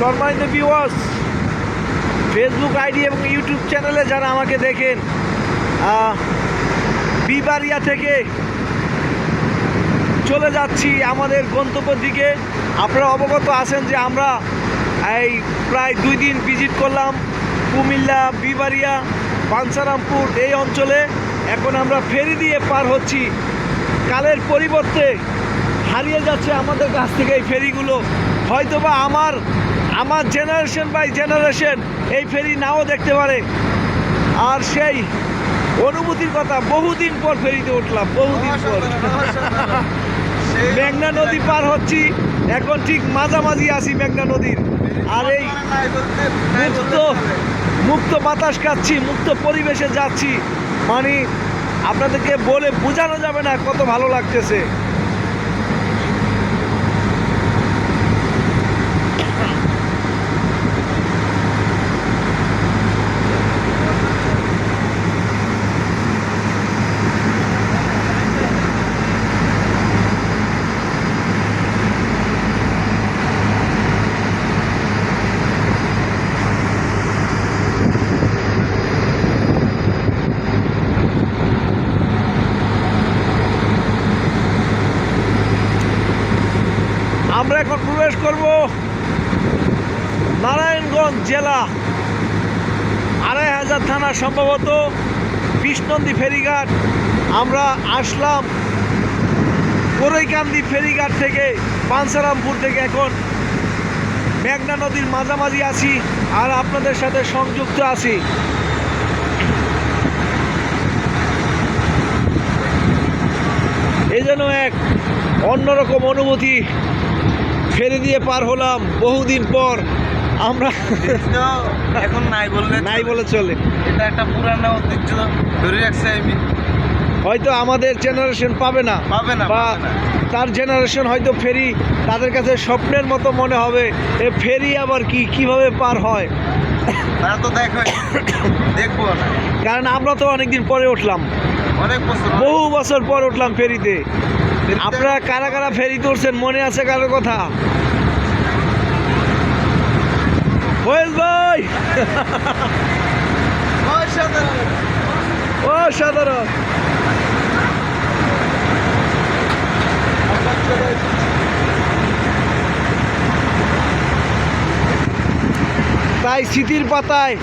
সম্মানিত viewers Facebook ID এবং YouTube চ্যানেলে যারা আমাকে দেখেন বিবারিয়া থেকে চলে যাচ্ছি আমাদের গন্তব্যের দিকে। আপনারা অবগত আছেন যে আমরা এই প্রায় দুই দিন ভিজিট করলাম কুমিল্লা বিবারিয়া বাঞ্ছারামপুর এই অঞ্চলে। এখন আমরা ফেরি দিয়ে পার হচ্ছি। কালের পরিবর্তে হারিয়ে যাচ্ছে আমাদের কাছ থেকে এই ফেরিগুলো। হয়তোবা আমার আমার জেনারেশন বাই জেনারেশন এই ফেরি নাও দেখতে পারে। আর সেই অনুভূতির কথা বহুদিন পর ফেরিতে উঠলাম বহুদিন পর। মেঘনা নদী পার হচ্ছি এখন ঠিক মাঝামাঝি আছি মেঘনা নদীর। আর এই মুক্ত মুক্ত বাতাস খাচ্ছি মুক্ত পরিবেশে যাচ্ছি। মানে আপনাদেরকে বলে বোঝানো যাবে না কত ভালো লাগতেছে। আমরা এখন প্রবেশ করব নারায়ণগঞ্জ জেলা, আড়াই হাজার থানা সম্ভবত বিষ্ণন্দী ফেরিঘাট। আমরা আসলাম কোরৈকান্দি ফেরিঘাট থেকে, পানসারামপুর থেকে এখন। মেঘনা নদীর মাঝামাঝি আছি আর আপনাদের সাথে সংযুক্ত আছি। এই যেন এক অন্যরকম অনুভূতি ফেরি দিয়ে পার হলাম বহুদিন পর। আমরা এখন নাই বললে নাই বলে চলে। এটা একটা পুরানো ঐতিহ্য ধরে রাখছে আমি। হয়তো আমাদের জেনারেশন পাবে না। পাবে না, বা তার জেনারেশন হয়তো ফেরি তাদের কাছে স্বপ্নের মতো মনে হবে এ ফেরি আবার কি কীভাবে পার হয়। তারা তো দেখো দেখব না। কারণ আমরা তো অনেকদিন পরে উঠলাম। অনেক বছর বহু বছর পর উঠলাম ফেরিতে। আপনারা কারা কারা ফেরি তুলছেন মনে আছে কারও কথা? ভাই! অসাধারণ। ও তাই স্মৃতির পাতায়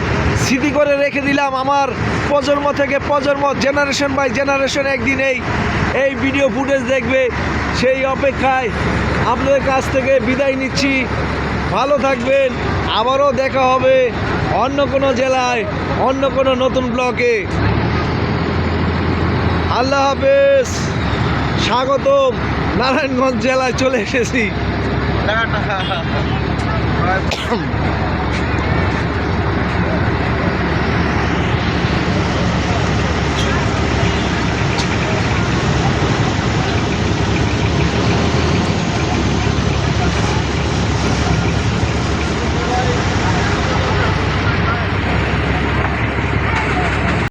স্মৃতি করে রেখে দিলাম আমার প্রজন্ম থেকে প্রজন্ম জেনারেশন বাই জেনারেশন একদিন এই এই ভিডিও ফুটেজ দেখবে। সেই অপেক্ষায় আপনাদের কাছ থেকে বিদায় নিচ্ছি। ভালো থাকবেন। আবারও দেখা হবে অন্য কোনো জেলায়, অন্য কোনো নতুন ব্লকে। আল্লাহ হাফেজ। স্বাগতম। নারায়ণগঞ্জ জেলায় চলে এসেছি।